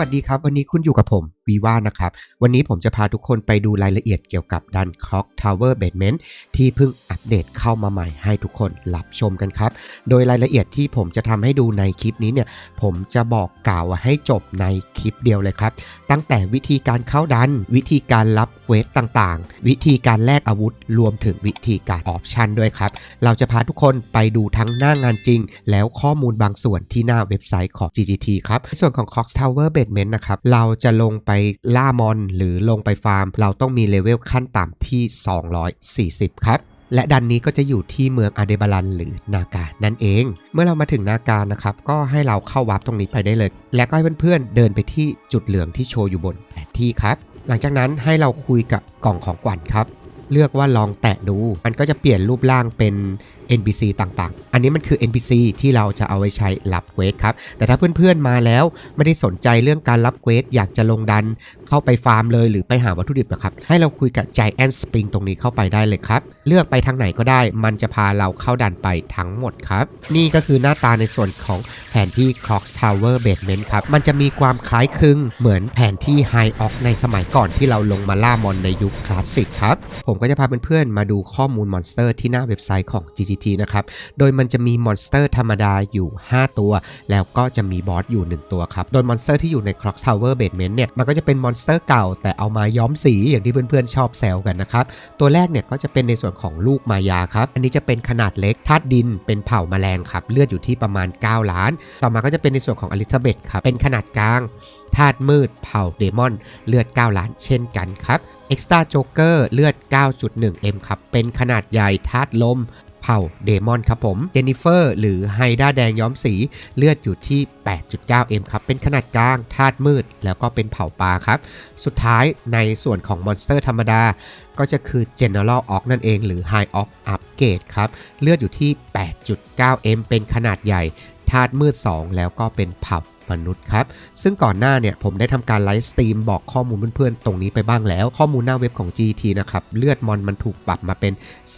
วัสดีครับ วันนี้คุณอยู่กับผมวีว่านะครับ วันนี้ผมจะพาทุกคนไปดูรายละเอียดเกี่ยวกับดันคอกทาวเวอร์เบดเมนต์ที่เพิ่งอัปเดตเข้ามาใหม่ให้ทุกคนรับชมกันครับ โดยรายละเอียดที่ผมจะทำให้ดูในคลิปนี้เนี่ย ผมจะบอกกล่าวให้จบในคลิปเดียวเลยครับ ตั้งแต่วิธีการเข้าดันวิธีการรับ เวทต่างๆ วิธีการแลกอาวุธ รวมถึงวิธีการออปชันด้วยครับ เราจะพาทุกคนไปดูทั้งหน้างานจริง แล้วข้อมูลบางส่วนที่หน้าเว็บไซต์ของ GGT ครับในส่วนของ Cox Tower Basement นะครับ เราจะลงไปล่ามอน หรือลงไปฟาร์ม เราต้องมีเลเวลขั้นต่ำที่ 240 ครับและดันนี้ก็จะอยู่ที่เมืองอาเดบาลันหรือนาการนั่นเอง เมื่อเรามาถึงนาการนะครับ ก็ให้เราเข้าวาร์ปตรงนี้ไปได้เลย และก็ให้เพื่อนๆเดินไปที่จุดเหลืองที่โชว์อยู่บนแผนที่ครับ หลังจากนั้นให้เราคุยกับกล่องของขวัญครับ เลือกว่าลองแตะดู มันก็จะเปลี่ยนรูปร่างเป็น NPC ต่างๆ อันนี้มันคือ NPC ที่เราจะเอาไว้ใช้รับเควสครับ แต่ถ้าเพื่อนๆมาแล้วไม่ได้สนใจเรื่องการรับเควสอยากจะลงดัน เข้าไปฟาร์มเลยหรือไปหาวัตถุดิบนะครับ ให้เราคุยกับ Giant Spring ตรงนี้เข้าไปได้เลยครับ เลือกไปทางไหนก็ได้ มันจะพาเราเข้าดันไปทั้งหมดครับ นี่ก็คือหน้าตาในส่วนของแผนที่ Clock Tower Basement ครับ มันจะมีความคล้ายคลึงเหมือนแผนที่ High Oak ในสมัยก่อนที่เราลงมาล่ามอนในยุคคลาสสิกครับ ผมก็จะพาเพื่อนๆมาดูข้อมูลมอนสเตอร์ที่หน้าเว็บไซต์ของ GGT นะครับ โดยมันจะมีมอนสเตอร์ธรรมดาอยู่ 5 ตัว แล้วก็จะมีบอสอยู่ 1 ตัวครับ โดยมอนสเตอร์ที่อยู่ใน Clock Tower Basement เนี่ย มันก็จะเป็นมอนสเตอร์เก่า แต่เอามาย้อมสีอย่างที่เพื่อนๆชอบแซวกันนะครับ ตัวแรกเนี่ยก็จะเป็นในส่วนของลูกมายาครับ อันนี้จะเป็นขนาดเล็กธาตุดินเป็นเผ่าแมลงครับ เลือดอยู่ที่ประมาณ 9 ล้าน ต่อมาก็จะเป็นในส่วนของอลิซาเบธครับ เป็นขนาดกลางธาตุมืดเผ่าเดมอน เลือด 9 ล้านเช่นกันครับเอ็กซ์ตาโจ๊กเกอร์เลือด 9.1M ครับ เป็นขนาดใหญ่ธาตุลม เผ่าเดมอนครับผมเจนิเฟอร์หรือไฮด้าแดงย้อมสีเลือดอยู่ที่ 8.9M ครับ เป็นขนาดกลางธาตุมืด แล้วก็เป็นเผ่าปลาครับ สุดท้ายในส่วนของมอนสเตอร์ธรรมดา ก็จะคือ General Ox นั่นเอง หรือ High Ox Upgrade ครับ เลือดอยู่ที่ 8.9M เป็นขนาดใหญ่ธาตุมืด 2 แล้วก็เป็นเผ่า มนุษย์ครับ ซึ่งก่อนหน้าเนี่ยผมได้ทำการไลฟ์สตรีมบอกข้อมูลเพื่อนๆ ตรงนี้ไปบ้างแล้ว ข้อมูลหน้าเว็บของ GT นะครับ เลือดมอนมันถูกปรับมาเป็น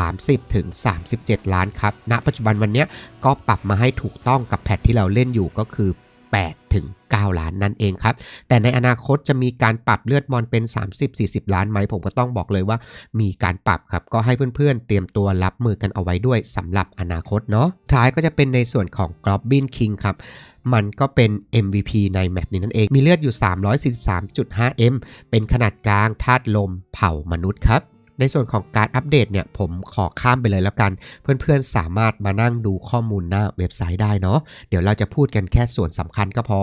30ถึง37 ล้านครับ ณ ปัจจุบันวันนี้ก็ปรับมาให้ถูกต้องกับแพทที่เราเล่นอยู่ก็คือ8ถึง 9 ล้านนั่นเองครับ แต่ในอนาคตจะมีการปรับเลือดมอนเป็น 30-40 ล้านไหมผมก็ต้องบอกเลยว่ามีการปรับครับ ก็ให้เพื่อนๆ เตรียมตัวรับมือกันเอาไว้ด้วยสำหรับอนาคตเนาะท้ายก็จะเป็นในส่วนของ Goblin King ครับมันก็เป็น MVP ในแมปนี้นั่นเอง มีเลือดอยู่ 343.5M เป็นขนาดกลางธาตุลมเผ่ามนุษย์ครับ ในส่วนของการอัปเดตเนี่ยผมขอข้ามไปเลยแล้วกัน เพื่อนๆสามารถมานั่งดูข้อมูลหน้าเว็บไซต์ได้เนาะเดี๋ยวเราจะพูดกันแค่ส่วนสำคัญก็พอ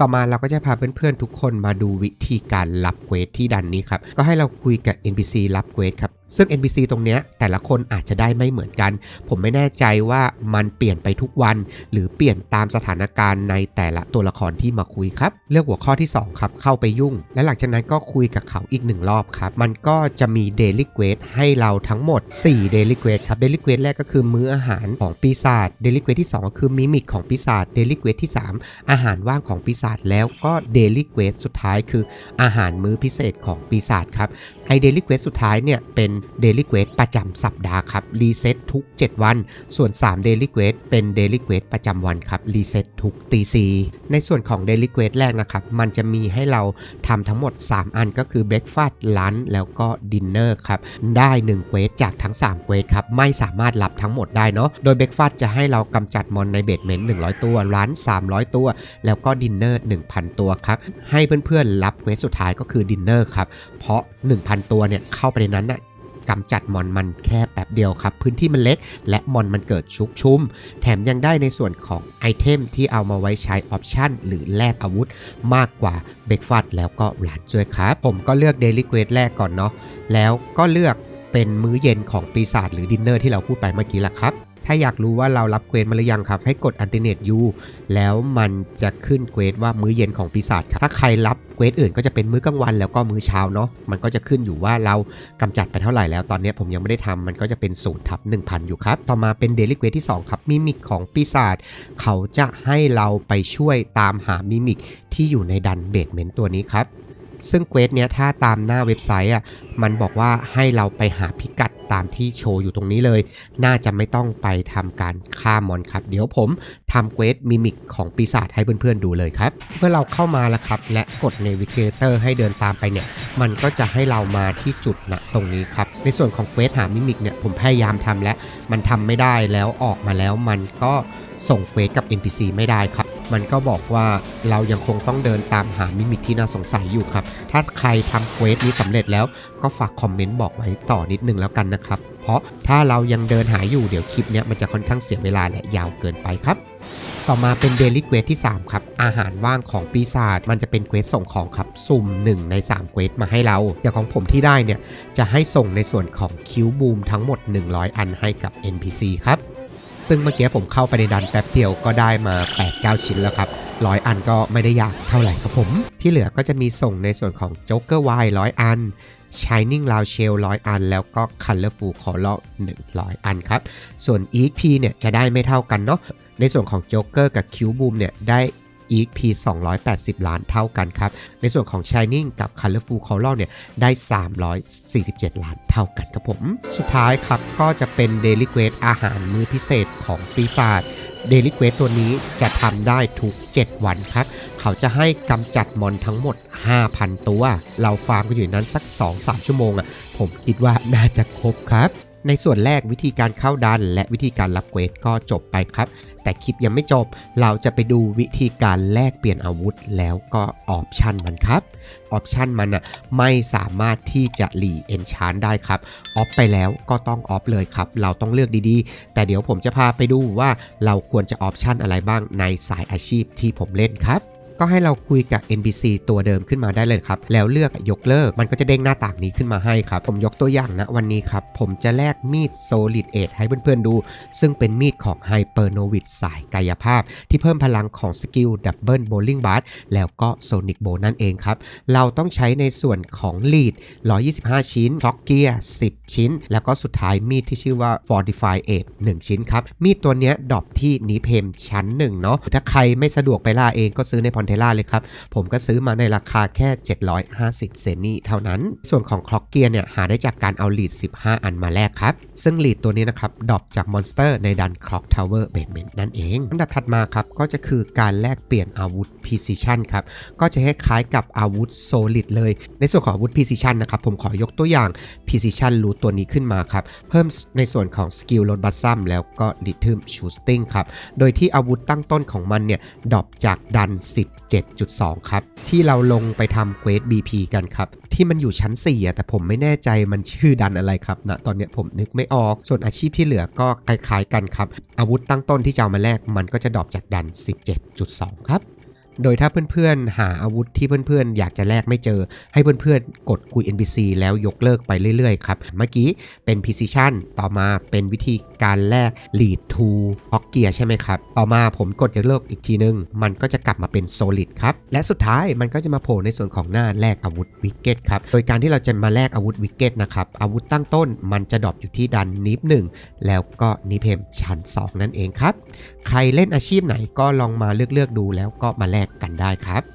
ต่อมาเราก็จะพาเพื่อนๆทุกคนมาดูวิธีการรับเควสที่ดันนี้ครับ ก็ให้เราคุยกับ NPC รับเควสครับ ซึ่ง NPC ตรงเนี้ยแต่ละคนอาจจะได้ไม่เหมือนกัน ผมไม่แน่ใจว่ามันเปลี่ยนไปทุกวัน หรือเปลี่ยนตามสถานการณ์ในแต่ละตัวละครที่มาคุยครับ เลือกหัวข้อที่ 2 ครับ เข้าไปยุ่ง และหลังจากนั้นก็คุยกับเขาอีกหนึ่งรอบครับ มันก็จะมี Daily Quest ให้เราทั้งหมด 4 Daily Quest ครับ Daily Quest แรกก็คือมื้ออาหารของปีศาจ Daily Quest ที่ 2 ก็คือมิมิกของปีศาจ Daily Quest ที่ 3 อาหารว่างของปีศาจแล้วก็ Daily Quest สุดท้ายคืออาหารมื้อพิเศษของปีศาจครับไอเดลิเควสสุดท้ายเนี่ยเป็นเดลิเควสประจำสัปดาห์ครับรีเซ็ตทุก 7 วัน ส่วน3เดลิเควสเป็นเดลิเควสประจำวันครับรีเซ็ตทุกตีสีในส่วนของเดลิเควสแรกนะครับ มันจะมีให้เราทำทั้งหมด 3 อันก็คือเบรกฟาสต์ลันแล้วก็ดินเนอร์ครับ ได้1เควสจากทั้ง3เควสครับ ไม่สามารถรับทั้งหมดได้เนาะโดยเบรกฟาสต์จะให้เรากำจัดมอนในเบดเมนต์100 ตัวลัน300 ตัว แล้วก็ดินเนอร์1,000 ตัวครับ ให้เพื่อนๆรับเควสสุดท้ายก็คือดินเนอร์ครับเพราะ 1,000 ตัวเนี่ยเข้าไปในนั้นนะ กำจัดมอนมันแค่แป๊บเดียวครับ พื้นที่มันเล็ก และมอนมันเกิดชุกชุม แถมยังได้ในส่วนของไอเทมที่เอามาไว้ใช้ออปชันหรือแลกอาวุธ มากกว่าเบรกฟาสแล้วก็หลานช่วยครับผมก็เลือกเดลิเควสแรกก่อนเนาะแล้วก็เลือกเป็นมื้อเย็นของปีศาจหรือดินเนอร์ที่เราพูดไปเมื่อกี้ละครับ ถ้าอยากรู้ว่าเรารับเควสมาหรือยังครับ ให้กดอันติเนตยูแล้วมันจะขึ้นเควสว่ามื้อเย็นของปีศาจครับถ้าใครรับเควสอื่นก็จะเป็นมื้อกลางวันแล้วก็มื้อเช้าเนาะมันก็จะขึ้นอยู่ว่าเรากำจัดไปเท่าไหร่แล้วตอนนี้ผมยังไม่ได้ทำมันก็จะเป็นศูนย์ทับ1000 อยู่ครับ ต่อมาเป็นเดลิเควสที่ 2 ครับมิมิกของปีศาจเขาจะให้เราไปช่วยตามหามิมิกที่อยู่ในดันเบดเมนต์ตัวนี้ครับ ซึ่งเควสเนี้ยถ้าตามหน้าเว็บไซต์อะมันบอกว่าให้เราไปหาพิกัดตามที่โชว์อยู่ตรงนี้เลย น่าจะไม่ต้องไปทำการฆ่ามอนครับ เดี๋ยวผมทำเควสมิมิกของปีศาจให้เพื่อนๆดูเลยครับ เมื่อเราเข้ามาแล้วครับ และกด Navigator ให้เดินตามไปเนี่ย มันก็จะให้เรามาที่จุดณตรงนี้ครับ ในส่วนของเควสหามิมิกเนี่ยผมพยายามทำแล้ว มันทำไม่ได้แล้วออกมาแล้วมันก็ส่งเควสกับ NPC ไม่ได้ครับ มันก็บอกว่าเรายังคงต้องเดินตามหามิมิกที่น่าสงสัยอยู่ครับ ถ้าใครทำเควสนี้สำเร็จแล้วก็ฝากคอมเมนต์บอกไว้ต่อนิดนึงแล้วกันนะครับ เพราะถ้าเรายังเดินหาอยู่เดี๋ยวคลิปเนี้ยมันจะค่อนข้างเสียเวลาและยาวเกินไปครับต่อมาเป็นเดลิเควสที่ 3 ครับ อาหารว่างของปีศาจมันจะเป็นเควสส่งของครับ สุ่ม 1 ใน 3 เควสมาให้เรา อย่างของผมที่ได้เนี่ย จะให้ส่งในส่วนของคิวบูมทั้งหมด 100 อันให้กับ NPC ครับ ซึ่งเมื่อกี้ผมเข้าไปในดันแป๊บเดียวก็ได้มา 8-9 ชิ้นแล้วครับร้อยอันก็ไม่ได้ยากเท่าไหร่ครับผม ที่เหลือก็จะมีส่งในส่วนของจ็อกเกอร์วายร้อยอัน Shining Loud Shell 100 อัน แล้วก็ Colorful Color 100 อันครับ ส่วน EXP เนี่ยจะได้ไม่เท่ากันเนาะในส่วนของ Joker กับ Q Boom เนี่ยได้ EXP 280 ล้านเท่ากันครับ ในส่วนของ Shining กับ Colorful Coral เนี่ยได้ 347 ล้านเท่ากันครับผม สุดท้ายครับ ก็จะเป็น Daily Quest อาหารมื้อพิเศษของปีศาจ Daily Quest ตัวนี้จะทำได้ทุก 7 วันครับ เขาจะให้กำจัดมอนทั้งหมด 5,000 ตัว เราฟาร์มกันอยู่นั้นสัก 2-3 ชั่วโมงอะ่ะผมคิดว่าน่าจะครบครับในส่วนแรกวิธีการเข้าดัน และวิธีการรับเควสก็จบไปครับ แต่คลิปยังไม่จบ เราจะไปดูวิธีการแลกเปลี่ยนอาวุธแล้วก็ออปชันมันครับออปชันมันอะไม่สามารถที่จะหลีเอนชานได้ครับออฟไปแล้วก็ต้องออฟเลยครับ เราต้องเลือกดีๆ แต่เดี๋ยวผมจะพาไปดูว่าเราควรจะออปชันอะไรบ้างในสายอาชีพที่ผมเล่นครับ ก็ให้เราคุยกับ NPC ตัวเดิมขึ้นมาได้เลยครับ แล้วเลือกยกเลิก มันก็จะเด้งหน้าต่างนี้ขึ้นมาให้ครับ ผมยกตัวอย่างนะวันนี้ครับ ผมจะแลกมีด Solid Edge ให้เพื่อนๆดู ซึ่งเป็นมีดของ Hyper n o v i c สายกายภาพ ที่เพิ่มพลังของสกิล Double Bowling b a r แล้วก็ Sonic Bow นั่นเองครับ เราต้องใช้ในส่วนของ Lead 125 ชิ้น Clock Gear 10 ชิ้น แล้วก็สุดท้ายมีดที่ชื่อว่า Fortify Edge 1 ชิ้นครับ มีดตัวเนี้ยดรอปที่นิเพมชั้น1เนาะถ้าใครไม่สะดวกไปล่าเองก็ซื้อในพอนเทล่าเลยครับ ผมก็ซื้อมาในราคาแค่ 750 เซนนี่เท่านั้น ส่วนของ Clock Gear เนี่ยหาได้จากการเอา Lead 15 อันมาแลกครับ ซึ่ง Lead ตัวนี้นะครับดรอปจากมอนสเตอร์ในดัน Clock Tower Basement นั่นเองอันดับถัดมาครับก็จะคือการแลกเปลี่ยนอาวุธ Precision ครับก็จะคล้ายๆกับอาวุธ Solid เลย ในส่วนของอาวุธ Precision นะครับผมขอยกตัวอย่าง Precision รูตัวนี้ขึ้นมาครับเพิ่มในส่วนของสกิลลดบัตซัมแล้วก็ Rhythm Shooting ครับโดยที่อาวุธตั้งต้นของมันเนี่ยดรอปจากดัน7.2 ครับ ที่เราลงไปทำเควส BP กันครับ ที่มันอยู่ชั้น 4อะแต่ผมไม่แน่ใจมันชื่อดันอะไรครับนะตอนเนี้ยผมนึกไม่ออก ส่วนอาชีพที่เหลือก็คล้ายๆกันครับ อาวุธตั้งต้นที่จะเอามาแลกมันก็จะดรอปจากดัน 17.2 ครับ โดยถ้าเพื่อนๆ หาอาวุธที่เพื่อนๆ อยากจะแลกไม่เจอ ให้เพื่อนๆ กดคุย NPC แล้วยกเลิกไปเรื่อยๆ ครับ เมื่อกี้เป็น Precision ต่อมาเป็นวิธีการแลก Lead to h o c k Gear ใช่ไหมครับ ต่อมาผมกดยกเลิกอีกทีนึง มันก็จะกลับมาเป็น Solid ครับ และสุดท้ายมันก็จะมาโผล่ในส่วนของหน้าแลกอาวุธ Wicked ครับ โดยการที่เราจะมาแลกอาวุธ Wicked นะครับ อาวุธตั้งต้นมันจะดรอปอยู่ที่ดันนิฟหนึ่งแล้วก็นิเพมชั้น2 นั่นเองครับ ใครเล่นอาชีพไหนก็ลองมาเลือกๆดูแล้วก็มาแลกกันได้ครับ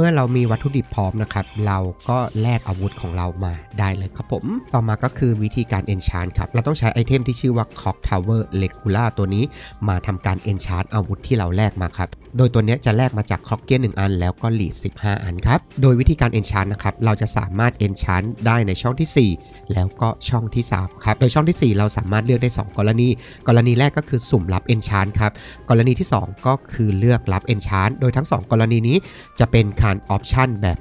เมื่อเรามีวัตถุดิบพร้อมนะครับ เราก็แลกอาวุธของเรามาได้เลยครับผม ต่อมาก็คือวิธีการ enchant ครับ เราต้องใช้ไอเทมที่ชื่อว่า Clock Tower Regular ตัวนี้มาทำการ enchant อาวุธที่เราแลกมาครับ โดยตัวนี้จะแลกมาจาก Clock Gear 1อัน แล้วก็ Lead 15 อันครับ โดยวิธีการ enchant นะครับ เราจะสามารถ enchant ได้ในช่องที่ 4 แล้วก็ช่องที่3ครับ โดยช่องที่ 4 เราสามารถเลือกได้ 2 กรณี กรณีแรกก็คือสุ่มรับ enchant ครับ กรณีที่ 2 ก็คือเลือกรับ enchant โดยทั้ง 2 กรณีนี้จะเป็นการ option แบบ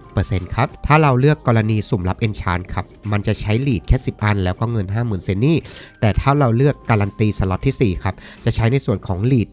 100%ครับ ถ้าเราเลือกกรณีสุ่มรับ enchant ครับ มันจะใช้ lead แค่ 10 อัน แล้วก็เงิน 50,000 เซนนี่ แต่ถ้าเราเลือกการันตีสล็อตที่ 4 ครับ จะใช้ในส่วนของ lead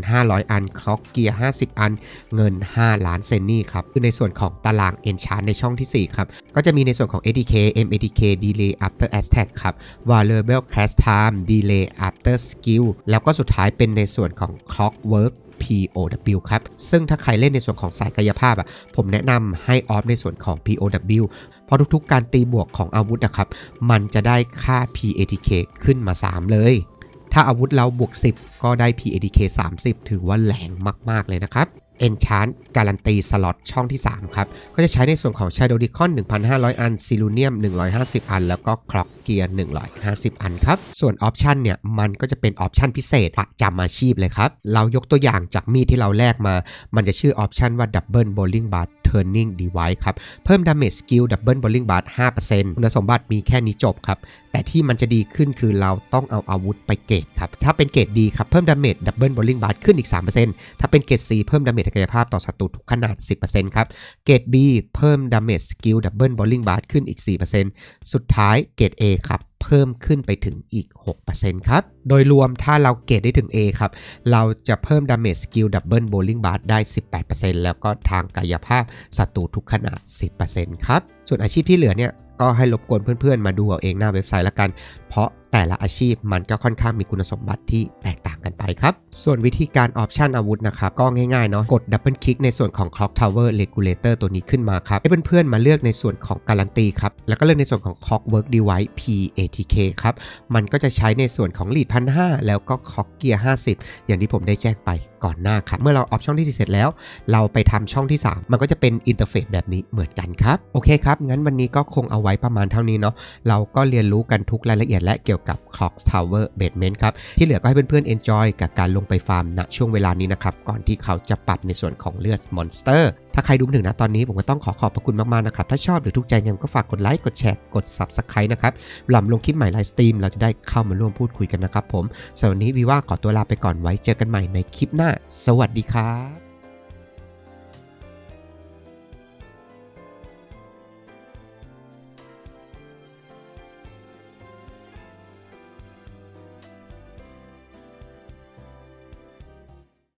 1,500 อัน clock gear 50 อัน เงิน 5 ล้านเซนนี่ครับ คือในส่วนของตาราง enchant ในช่องที่ 4 ครับ ก็จะมีในส่วนของ ATK MATK delay after attack ครับ variable cast time delay after skill แล้วก็สุดท้ายเป็นในส่วนของ clockwork POW ครับ ซึ่งถ้าใครเล่นในส่วนของสายกายภาพอะ ผมแนะนำให้ออฟในส่วนของ POW เพราะทุกๆ การตีบวกของอาวุธนะครับ มันจะได้ค่า PATK ขึ้นมา 3 เลย ถ้าอาวุธเราบวก 10 ก็ได้ PATK 30 ถือว่าแรงมาก ๆ เลยนะครับ Enchant การันตีสล็อตช่องที่ 3 ครับ ก็จะใช้ในส่วนของ Shadow Deacon 1,500 อัน s i l u n i u m 150 อัน แล้วก็ Clock Gear 150 อันครับ ส่วนออปชันเนี่ย มันก็จะเป็นออปชันพิเศษประจำอาชีพเลยครับ เรายกตัวอย่างจากมีดที่เราแลกมา มันจะชื่อออปชันว่า Double Bowling Bar Turning Device ครับ เพิ่ม Damage Skill Double Bowling Bar 5%คุณสมบัติมีแค่นี้จบครับ แต่ที่มันจะดีขึ้นคือเราต้องเอาอาวุธไปเกรดครับ ถ้าเป็นเกรดดีครับเพิ่ม Damage Double Bowling Bar ขึ้นอีก 3%ถ้าเป็นเกรด C เพิ่ม Damage ทางกายภาพต่อศัตรูทุกขนาด 10%ครับ เกรด B เพิ่ม Damage Skill Double Bowling Bar ขึ้นอีก 4%สุดท้ายเกรด A ครับเพิ่มขึ้นไปถึงอีก 6%ครับ โดยรวมถ้าเราเกรดได้ถึง A ครับ เราจะเพิ่ม Damage Skill Double Bowling Bar ได้ 18%แล้วก็ทางกายภาพศัตรูทุกขนาด 10%ครับ ส่วนอาชีพที่เหลือเนี่ย ก็ให้รบกวนเพื่อนๆ มาดูเอาเองหน้าเว็บไซต์ละกัน เพราะ แต่ละอาชีพมันก็ค่อนข้างมีคุณสมบัติที่แตกต่างกันไปครับ ส่วนวิธีการออปชันอาวุธนะครับก็ง่ายๆเนาะกดดับเบิลคลิกในส่วนของ Clock Tower Regulator ตัวนี้ขึ้นมาครับ ให้เพื่อนๆมาเลือกในส่วนของการันตีครับ แล้วก็เลือกในส่วนของ Clockwork Device PATK ครับ มันก็จะใช้ในส่วนของ Lead 1,500แล้วก็ Clock Gear 50 อย่างที่ผมได้แจ้งไป ก่อนหน้าครับ เมื่อเราออฟช่องที่ 4 เสร็จแล้ว เราไปทำช่องที่ 3 มันก็จะเป็นอินเทอร์เฟซแบบนี้เหมือนกันครับ โอเคครับ งั้นวันนี้ก็คงเอาไว้ประมาณเท่านี้เนาะ เราก็เรียนรู้กันทุกรายละเอียดและเกี่ยวกับ Clock Tower Basement ครับ ที่เหลือก็ให้เพื่อนๆ enjoy กับการลงไปฟาร์มณช่วงเวลานี้นะครับ ก่อนที่เขาจะปรับในส่วนของเลือดมอนสเตอร์ ถ้าใครดูมาถึงนะตอนนี้ผมก็ต้องขอขอบพระคุณมากๆนะครับ ถ้าชอบหรือทุกใจยังก็ฝากกดไลค์กดแชร์กด Subscribe นะครับเวลาลงคลิปใหม่ไลฟ์สตรีมเราจะได้เข้ามาร่วมพูดคุยกันนะครับผมสำหรับวันนี้วีว่าขอตัวลาไปก่อนไว้เจอกันใหม่ในคลิปหน้า สวัสดีครับ